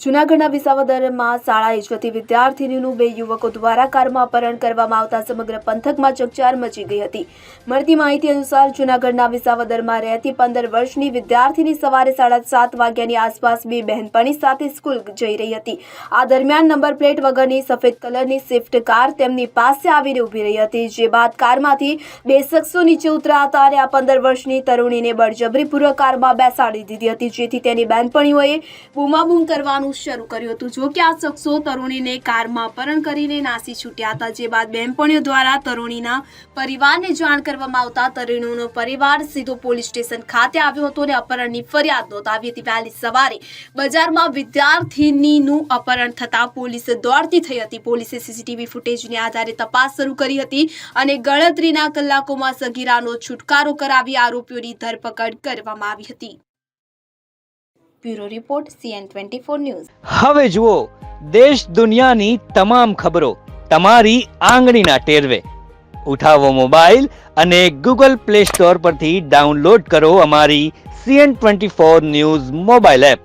જૂનાગઢના વિસાવદરમાં શાળાએ જતી વિદ્યાર્થીનીનું બે યુવકો દ્વારા કારમાં અપહરણ કરવામાં આવતા સમગ્ર પંથકમાં ચકચાર મચી ગઈ હતી. મળતી માહિતી અનુસાર જૂનાગઢના વિસાવદરમાં રહેતી પંદર વર્ષની વિદ્યાર્થીની સવારે સાડા સાત વાગ્યાની આસપાસ બે બહેનપણી સાથે સ્કૂલ જઈ રહી હતી. આ દરમિયાન નંબર પ્લેટ વગરની સફેદ કલરની સ્વિફ્ટ કાર તેમની પાસે આવીને ઊભી રહી હતી, જે બાદ કારમાંથી બે શખ્સો નીચે ઉતર્યા હતા અને આ પંદર વર્ષની તરુણીને બળજબરીપૂર્વક કારમાં બેસાડી દીધી હતી, જેથી તેની બહેનપણીઓએ બૂમાબૂમ કરવાનું શરૂ કર્યું હતું. જો કે આ શખ્સો તરુણીને કારમાં અપહરણ કરીને નાસી છૂટ્યા હતા. જે બાદ બહેનપણીઓ દ્વારા તરુણીના પરિવારને જાણ કરવામાં આવતા તરુણીનો પરિવાર સીધો પોલીસ સ્ટેશન ખાતે આવ્યો હતો અને અપહરણની ફરિયાદ નોંધાવી હતી. વહેલી સવારે બજારમાં વિદ્યાર્થીનીનું અપહરણ થતા પોલીસ દોડતી થઈ હતી. પોલીસે સીસીટીવી ફૂટેજને આધારે તપાસ શરૂ કરી હતી અને ગણતરીના કલાકોમાં સગીરાનો છુટકારો કરાવી આરોપીઓની ધરપકડ કરવામાં આવી હતી. Bureau report CN twenty four news. હવે જુઓ, દેશ દુનિયાની તમામ ખબરો તમારી આંગળીના ટેરવે. ઉઠાવો મોબાઈલ અને ગૂગલ પ્લે સ્ટોર પરથી ડાઉનલોડ કરો અમારી CN twenty four news mobile app.